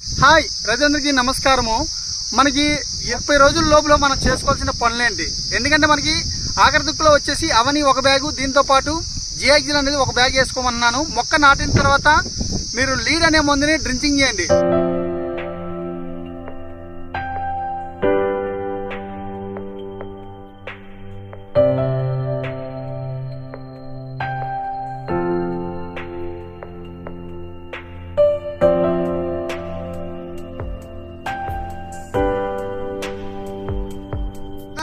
Hi రైతులందరికీ నమస్కారము. మనకి ముప్పై రోజుల లోపల మనం చేసుకోవాల్సిన పనులేంటి? ఎందుకంటే మనకి ఆఖరి దుక్కులో వచ్చేసి అవని ఒక బ్యాగు దీంతో పాటు జియాక్జిల్ అనేది ఒక బ్యాగ్ వేసుకోమన్నాను. మొక్క నాటిన తర్వాత మీరు లీడ్ అనే మందుని డ్రింకింగ్ చేయండి.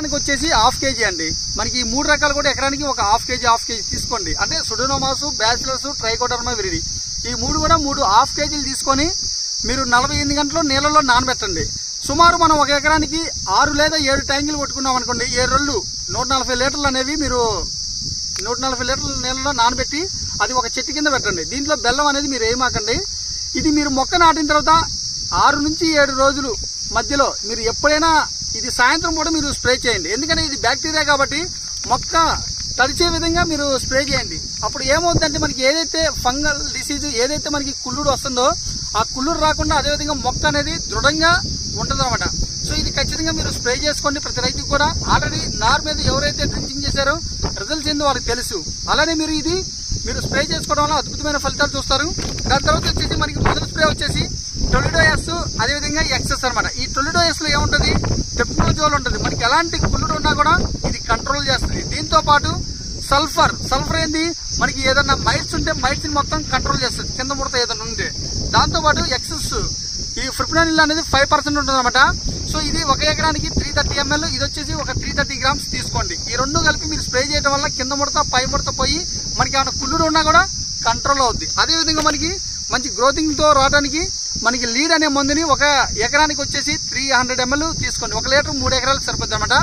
ఎకరానికి వచ్చేసి హాఫ్ కేజీ అండి. మనకి ఈ మూడు రకాలు కూడా ఎకరానికి ఒక హాఫ్ కేజీ హాఫ్ కేజీ తీసుకోండి. అంటే సుడోనోమాసు బ్యాచిలర్స్ ట్రైకోడర్మా విరిడి ఈ మూడు కూడా మూడు హాఫ్ కేజీలు తీసుకొని మీరు నలభై ఎనిమిది గంటలు నీళ్ళలో నానబెట్టండి. సుమారు మనం ఒక ఎకరానికి ఆరు లేదా ఏడు ట్యాంకులు కొట్టుకున్నాం అనుకోండి ఏడు రోజులు నూట నలభై లీటర్లు అనేవి మీరు నూట నలభై లీటర్ల నీళ్ళలో నానబెట్టి అది ఒక చెట్టు కింద పెట్టండి. దీంట్లో బెల్లం అనేది మీరు ఏమాకండి ఇది మీరు మొక్క నాటిన తర్వాత ఆరు నుంచి ఏడు రోజులు మధ్యలో మీరు ఎప్పుడైనా ఇది సాయంత్రం పూట మీరు స్ప్రే చేయండి. ఎందుకంటే ఇది బ్యాక్టీరియా కాబట్టి మొక్క తడిచే విధంగా మీరు స్ప్రే చేయండి. అప్పుడు ఏమవుతుందంటే మనకి ఏదైతే ఫంగల్ డిసీజ్ ఏదైతే మనకి కుళ్ళుడు వస్తుందో ఆ కుళ్ళుడు రాకుండా అదేవిధంగా మొక్క అనేది దృఢంగా ఉంటుందన్నమాట సో ఇది ఖచ్చితంగా మీరు స్ప్రే చేసుకోండి ప్రతి రైతుకు కూడా. ఆల్రెడీ నార్ మీద ఎవరైతే డ్రింకింగ్ చేశారో రిజల్ట్స్ ఏందో వాళ్ళకి తెలుసు. అలానే మీరు ఇది మీరు స్ప్రే చేసుకోవడం వల్ల అద్భుతమైన ఫలితాలు చూస్తారు. దాని తర్వాత వచ్చేసి మనకి మొదటి స్ప్రే వచ్చేసి టొలిడోయస్ అదేవిధంగా ఎక్సెస్ అనమాట ఈ టొలిడోయాస్లో ఏముంటుంది? టెప్నోజోల్ ఉంటుంది. మనకి ఎలాంటి కుళ్ళుడు ఉన్నా కూడా ఇది కంట్రోల్ చేస్తుంది. దీంతో పాటు సల్ఫర్ సల్ఫర్ ఏంది? మనకి ఏదన్నా మైట్స్ ఉంటే మైట్స్ని మొత్తం కంట్రోల్ చేస్తుంది. కింద ముడత ఏదైనా ఉంటే. దాంతో పాటు ఎక్సెస్ ఈ ఫ్రిప్నానిల్ అనేది ఫైవ్ పర్సెంట్ ఉంటుంది అనమాట సో ఇది ఒక ఎకరానికి త్రీ థర్టీ ఎంఎల్ ఇది వచ్చేసి ఒక త్రీ థర్టీ గ్రామ్స్ తీసుకోండి. ఈ రెండు కలిపి మీరు స్ప్రే చేయడం వల్ల కింద ముడత పై ముడత పోయి మనకి ఏమైనా కుళ్ళుడు ఉన్నా కూడా కంట్రోల్ అవుద్ది. అదేవిధంగా మనకి మంచి గ్రోతింగ్తో రావడానికి మనకి లీడ్ అనే మందుని ఒక ఎకరానికి వచ్చేసి త్రీ హండ్రెడ్ ఎంఎల్ తీసుకోండి. ఒక లీటర్ మూడు ఎకరాలకు సరిపోద్ది అనమాట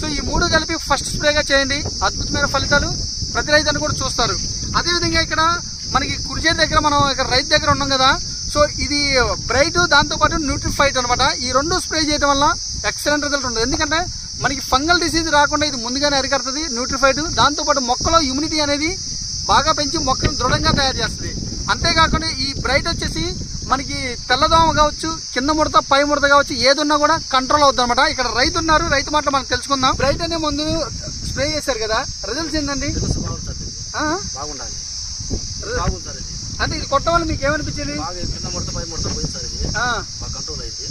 సో ఈ మూడు కలిపి ఫస్ట్ స్ప్రేగా చేయండి. అద్భుతమైన ఫలితాలు ప్రతి రైతుని కూడా చూస్తారు. అదేవిధంగా ఇక్కడ మనకి కుర్జే దగ్గర మనం ఇక్కడ రైతు దగ్గర ఉన్నాం కదా. సో ఇది బ్రైట్ దాంతో పాటు న్యూట్రిఫైట్ అనమాట ఈ రెండు స్ప్రే చేయడం వల్ల ఎక్సలెంట్ రిజల్ట్ ఉంటుంది. ఎందుకంటే మనకి ఫంగల్ డిసీజ్ రాకుండా ఇది ముందుగానే అరికడుతుంది న్యూట్రిఫైడ్. దాంతో పాటు మొక్కలో ఇమ్యూనిటీ అనేది బాగా పెంచి మొక్కను దృఢంగా తయారు చేస్తుంది. అంతేకాకుండా ఈ బ్రైట్ వచ్చేసి మనకి తెల్లదోమ కావచ్చు కింద ముడత పై ముడత కావచ్చు ఏది ఉన్నా కూడా కంట్రోల్ అవుతుంది అనమాట ఇక్కడ రైతు ఉన్నారు రైతు మాటలు మనం తెలుసుకుందాం. బ్రైట్ అనే ముందు స్ప్రే చేశారు కదా రిజల్ట్స్ ఏంటండి? బాగుండాలి. అంటే ఇది కొట్ట వల్ల మీకు ఏమనిపించింది? బాగా కింద ముడత పై ముడత పోయింది సార్ ఇది. ఆ, బాగా కంట్రోల్ అయింది.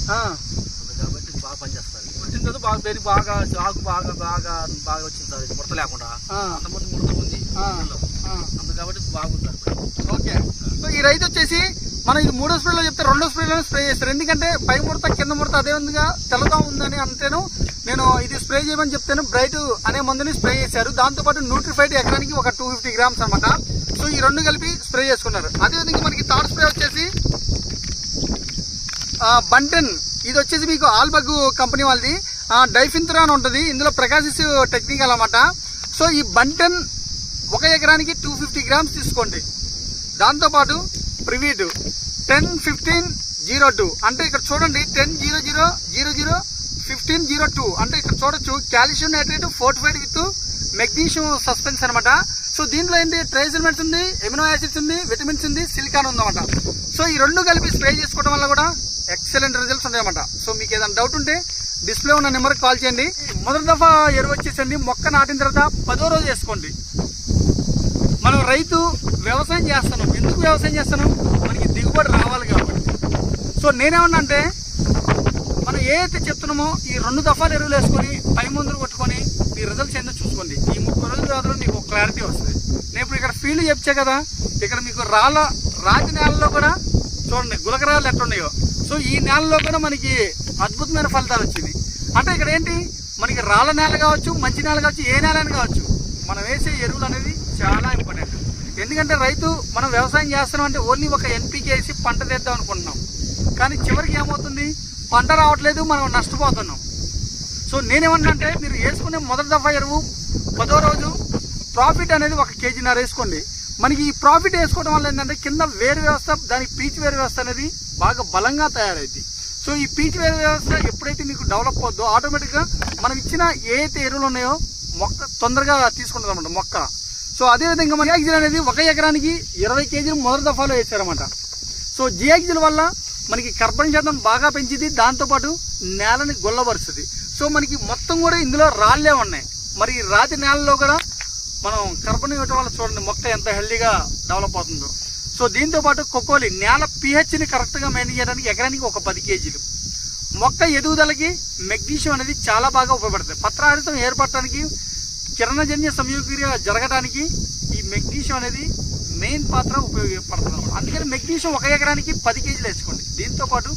కాబట్టి బాగా పనిచేస్తారు వచ్చిన తర్వాత బాగా పెరిగి బాగా ఆకు బాగా బాగా బాగా వచ్చింది సార్ ముడత లేకుండా. అంతమంది ముడత ఉంది. అందుకు కాబట్టి బాగుంది. ఓకే సో ఈ రైతు వచ్చేసి మనం ఇది మూడో స్ప్రేలో చెప్తే రెండో స్ప్రేలో స్ప్రే చేస్తారు. ఎందుకంటే పై ముడత కింద ముడత అదే విధంగా తెల్లగా ఉందని అంటేను నేను ఇది స్ప్రే చేయమని చెప్తాను. బ్రైట్ అనే మందుని స్ప్రే చేశారు. దాంతోపాటు న్యూట్రిఫైడ్ ఎకరానికి ఒక టూ ఫిఫ్టీ గ్రామ్స్ అనమాట సో ఈ రెండు కలిపి స్ప్రే చేసుకున్నారు. అదేవిధంగా మనకి థర్డ్ స్ప్రే వచ్చేసి బంటన్ ఇది వచ్చేసి మీకు ఆల్బగ్ కంపెనీ వాళ్ళది. డైఫింత్రా అని ఉంటుంది. ఇందులో ప్రకాశిస్ టెక్నికల్ అనమాట సో ఈ బంటన్ ఒక ఎకరానికి టూ ఫిఫ్టీ గ్రామ్స్ తీసుకోండి. దాంతోపాటు ప్రివీడ్ టెన్ ఫిఫ్టీన్ జీరో టూ. అంటే ఇక్కడ చూడండి ten zero zero zero zero fifteen zero two. అంటే ఇక్కడ చూడొచ్చు calcium nitrate fortified with magnesium suspense అనమాట సో దీంట్లో ఏంటి ట్రేస్ ఉంది ఎమినో యాసిడ్స్ ఉంది విటమిన్స్ ఉంది సిలికాన్ ఉందన్నమాట. సో ఈ రెండు కలిపి స్ప్రే చేసుకోవడం వల్ల కూడా ఎక్సలెంట్ రిజల్ట్స్ ఉన్నాయన్నమాట సో మీకు ఏదైనా డౌట్ ఉంటే డిస్ప్లే ఉన్న నెంబర్కి కాల్ చేయండి. మొదటి దఫా ఎరువు వచ్చేసండి మొక్క నాటిన తర్వాత పదో రోజు వేసుకోండి. మనం రైతు వ్యవసాయం చేస్తున్నాం. ఎందుకు వ్యవసాయం చేస్తున్నాం? మనకి దిగుబడి రావాలి కాబట్టి. సో నేనేమన్నా అంటే మనం ఏదైతే చెప్తున్నామో ఈ రెండు దఫాలు ఎరువులు వేసుకొని పై మందులు కొట్టుకొని మీ రిజల్ట్స్ ఏందో చూసుకోండి. ఈ ముప్పై రోజుల తర్వాత మీకు క్లారిటీ వస్తుంది. నేను ఇప్పుడు ఇక్కడ ఫీల్డ్ చెప్తా కదా ఇక్కడ మీకు రాళ్ళ రాతి నేలలో కూడా చూడండి గులకరాలు ఎట్లున్నాయో సో ఈ నేలలో కూడా మనకి అద్భుతమైన ఫలితాలు వచ్చింది. అంటే ఇక్కడ ఏంటి? మనకి రాళ్ళ నేల కావచ్చు మంచి నేల కావచ్చు ఏ నేల అని కావచ్చు. మనం వేసే ఎరువులు అనేది చాలా ఇంపార్టెంట్ ఎందుకంటే రైతు మనం వ్యవసాయం చేస్తున్నాం అంటే ఓన్లీ ఒక ఎన్పికే వేసి పంట తెద్దాం అనుకుంటున్నాం. కానీ చివరికి ఏమవుతుంది? పంట రావట్లేదు మనం నష్టపోతున్నాం. సో నేనేమన్నా మీరు వేసుకునే మొదటి దఫా ఎరువు పదో రోజు ప్రాఫిట్ అనేది ఒక కేజీన్నర వేసుకోండి. మనకి ఈ ప్రాఫిట్ వేసుకోవడం వల్ల ఏంటంటే కింద వేరు వ్యవస్థ దానికి పీచు వేరు వ్యవస్థ అనేది బాగా బలంగా తయారైంది సో ఈ పీచు వేరు వ్యవస్థ ఎప్పుడైతే మీకు డెవలప్ అవుద్దో ఆటోమేటిక్గా మనం ఇచ్చిన ఏ అయితే ఎరువులు ఉన్నాయో మొక్క తొందరగా తీసుకుంటుంది అనమాట మొక్క. సో అదేవిధంగా మన జియాక్జిల్ అనేది ఒక ఎకరానికి ఇరవై కేజీలు మొదటి దఫాలో వేసారన్నమాట సో జియాక్జిల్ వల్ల మనకి కర్బన శాతం బాగా పెంచింది దాంతోపాటు నేలని గొల్లపరుస్తుంది సో మనకి మొత్తం కూడా ఇందులో రాళ్ళే ఉన్నాయి. మరి రాతి నేలలో కూడా మనం కర్బన ఇవ్వటం వల్ల చూడండి మొక్క ఎంత హెల్దీగా డెవలప్ అవుతుందో. సో దీంతో పాటు కొక్కోలి నేల పిహెచ్ని కరెక్ట్గా మెయింటైన్ చేయడానికి ఎకరానికి ఒక పది కేజీలు. మొక్క ఎదుగుదలకి మెగ్నీషియం అనేది చాలా బాగా ఉపయోగపడుతుంది. పత్రహారితం ఏర్పడటానికి కిరణజన్య సంయోగక్రియ జరగడానికి ఈ మెగ్నీషియం అనేది మెయిన్ పాత్ర ఉపయోగపడుతుంది అనమాట అందుకని మెగ్నీషియం ఒక ఎకరానికి పది కేజీలు వేసుకోండి. దీంతో పాటు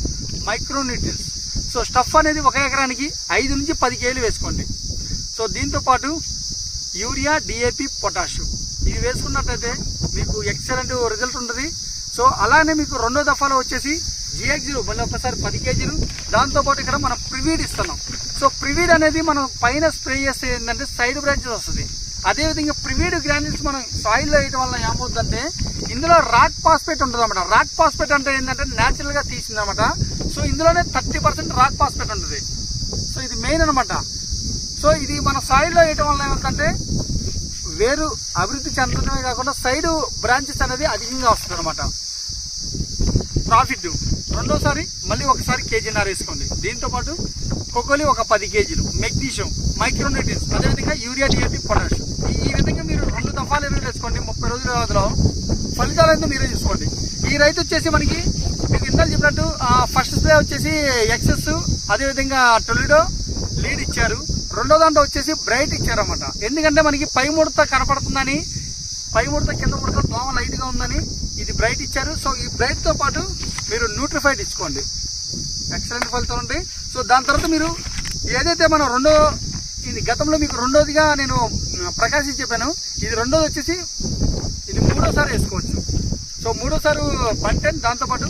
మైక్రోన్యూట్రియన్స్ సో స్టఫ్ అనేది ఒక ఎకరానికి ఐదు నుంచి పది కేజీలు వేసుకోండి. సో దీంతో పాటు యూరియా డిఏపి పొటాషియం ఇవి వేసుకున్నట్లయితే మీకు ఎక్సలెంట్ రిజల్ట్ ఉంటుంది. సో అలానే మీకు రెండో దఫాలో వచ్చేసి జిఎక్జీలు మళ్ళీ ఒకసారి పది కేజీలు. దాంతోపాటు ఇక్కడ మనం ప్రివీడ్ ఇస్తున్నాం. సో ప్రివీడ్ అనేది మనం పైన స్ప్రే చేస్తే ఏంటంటే సైడ్ బ్రాంచెస్ వస్తుంది. అదేవిధంగా ప్రివీడ్ గ్రాన్యూల్స్ మనం సాయిల్లో వేయడం వల్ల ఏమవుతుందంటే ఇందులో రాక్ పాస్పేట్ ఉంటుంది అనమాట రాక్ పాస్పేట్ అంటే ఏంటంటే న్యాచురల్గా తీసింది అనమాట సో ఇందులోనే థర్టీ పర్సెంట్ రాక్ పాస్పేట్ ఉంటుంది. సో ఇది మెయిన్ అనమాట సో ఇది మన సాయిల్లో వేయటం వల్ల ఏమవుతుందంటే వేరు అభివృద్ధి చెందడమే కాకుండా సైడ్ బ్రాంచెస్ అనేది అధికంగా వస్తుంది అనమాట ప్రాఫిట్ రెండోసారి మళ్ళీ ఒకసారి కేజీన్నర వేసుకోండి. దీంతో పాటు కొకోలి ఒక పది కేజీలు మెగ్నీషియం మైక్రోన్యూట్రియన్స్ అదేవిధంగా యూరియా డిఎపి పొటాషియం. ఈ- విధంగా మీరు రెండు దఫాలు ఎరువులు వేసుకోండి ముప్పై రోజుల వ్యవధిలో. ఫలితాలు అయితే మీరే చూసుకోండి. ఈ రైతు వచ్చేసి మనకి మీకు ఇందాక చెప్పినట్టు ఫస్ట్ స్ప్రే వచ్చేసి ఎక్సెస్ అదేవిధంగా టొలిడో లీడ్ ఇచ్చారు. రెండో దాంట్లో వచ్చేసి బ్రైట్ ఇచ్చారన్నమాట. ఎందుకంటే మనకి పై ముడత కనపడుతుందని పై ముడత కింద ముడత దోమ లైట్గా ఉందని ఇది బ్రైట్ ఇచ్చారు. సో ఈ బ్రైట్తో పాటు మీరు న్యూట్రిఫైడ్ ఇచ్చుకోండి. ఎక్సలెంట్ ఫలితం ఉంటాయి సో దాని తర్వాత మీరు ఏదైతే మనం రెండో ఇది గతంలో మీకు రెండోదిగా నేను ప్రకాశించి చెప్పాను. ఇది రెండోది వచ్చేసి ఇది మూడోసారి వేసుకోవచ్చు. సో మూడోసారి పంటెన్ దాంతోపాటు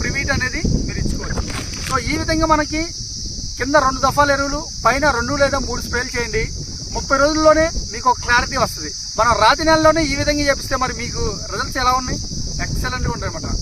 ప్రివీట్ అనేది మీరు ఇచ్చుకోవచ్చు. సో ఈ విధంగా మనకి కింద రెండు దఫాల ఎరువులు పైన రెండు లేదా మూడు స్ప్రేలు చేయండి. ముప్పై రోజుల్లోనే మీకు ఒక క్లారిటీ వస్తుంది. మనం రాతి నెలలోనే ఈ విధంగా చేపిస్తే మరి మీకు రిజల్ట్స్ ఎలా ఉన్నాయి? ఎక్సలెంట్గా ఉంటాయి అన్నమాట